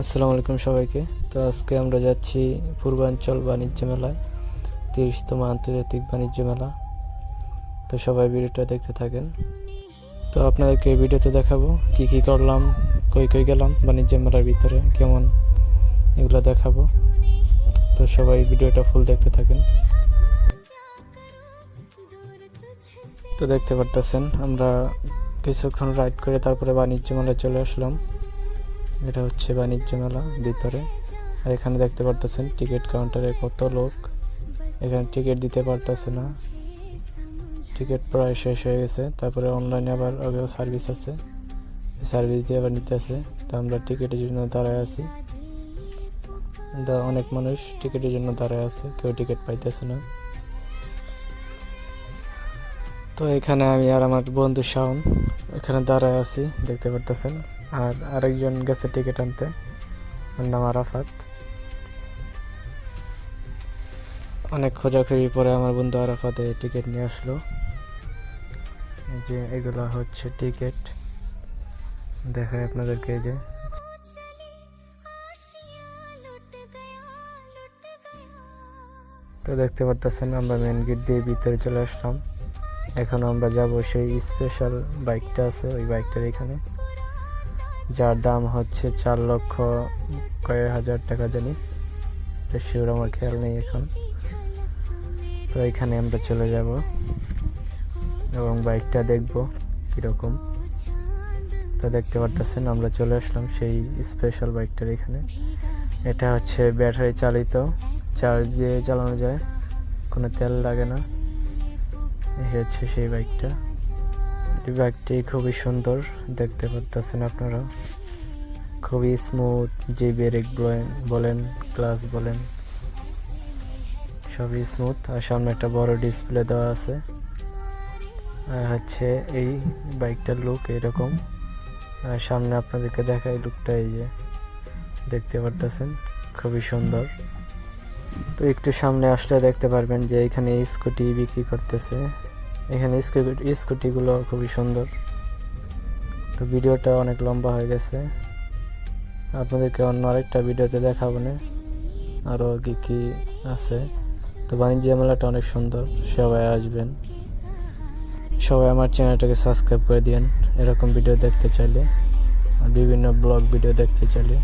আসসালামু আলাইকুম সবাইকে। তো আজকে আমরা যাচ্ছি পূর্বাঞ্চল বাণিজ্য মেলায়, তিরিশতম আন্তর্জাতিক বাণিজ্য মেলা। তো সবাই ভিডিওটা দেখতে থাকেন। তো আপনাদেরকে এই ভিডিওতে দেখাবো কি কি করলাম, কই কই গেলাম, বাণিজ্য মেলার ভিতরে কেমন এগুলো দেখাবো। তো সবাই ভিডিওটা ফুল দেখতে থাকেন। তো দেখতে পারতেছেন, আমরা কিছুক্ষণ রাইড করে তারপরে বাণিজ্য মেলায় চলে আসলাম। এটা হচ্ছে বাণিজ্য মেলা ভিতরে। আর এখানে দেখতে পারতেছেন টিকিট কাউন্টারে কত লোক। এখানে টিকিট দিতে পারতেছে না। টিকিট প্রায় শেষ হয়ে গেছে। তারপরে অনলাইনে আবার আগেও সার্ভিস আছে। সার্ভিস দিয়ে আবার নিতে আছে তো আমরা টিকিটের জন্য দাঁড়ায় আছি। দা অনেক মানুষ টিকিটের জন্য দাঁড়ায় আছে। কেউ টিকিট পাইতেছে না। তো এখানে আমি আর আমার বন্ধু শাওন এখানে দাঁড়ায় আছি। দেখতে পারতেছেন? আর আরেকজন গেছে টিকিট আনতে, ওর নাম আরাফাত। অনেক খোঁজাখুঁজির পরে আমার বন্ধু আরাফাত টিকিট নিয়ে আসলো। যে এগুলা হচ্ছে টিকিট দেখায় আপনাদেরকে যে। তো দেখতে পারতেছেন, আমরা মেন গেট দিয়ে ভিতরে চলে আসলাম। এখন আমরা যাব সেই স্পেশাল বাইকটা আছে, ওই বাইকটার এখানে। যার দাম হচ্ছে চার লক্ষ কয়েক হাজার টাকা জানি। শিওর আমার খেয়াল নেই এখন। তো এখানে আমরা চলে যাব এবং বাইকটা দেখব কীরকম। তো দেখতে পারতেছেন, আমরা চলে আসলাম সেই স্পেশাল বাইকটার এখানে। এটা হচ্ছে ব্যাটারি চালিত। চার্জ দিয়ে চালানো যায়, কোনো তেল লাগে না। এই হচ্ছে সেই বাইকটা। এই বাইকটি খুবই সুন্দর, দেখতে পারতেছেন আপনারা। খুবই স্মুথ যে ব্রেক বলেন ক্লাস বলেন। সবই স্মুথ আর সামনে একটা বড় ডিসপ্লে দেওয়া আছে। আর হচ্ছে এই বাইকটার লুক এরকম। আর সামনে আপনাদেরকে দেখাই লুকটা এই যে, দেখতে পারতেছেন, খুবই সুন্দর। তো একটু সামনে আসলে দেখতে পারবেন যে এখানে স্কুটি বিক্রি করতেছে। এখানে স্কুটি, স্কুটিগুলো খুবই সুন্দর। তো ভিডিওটা অনেক লম্বা হয়ে গেছে। আপনাদেরকে অন্য আরেকটা ভিডিওতে দেখাবো না। আরও কি কি আছে। তো বাণিজ্য মেলাটা অনেক সুন্দর। সবাই আসবেন। সবাই আমার চ্যানেলটাকে সাবস্ক্রাইব করে দিন এরকম ভিডিও দেখতে চাইলে। বিভিন্ন ব্লগ ভিডিও দেখতে চাইলে।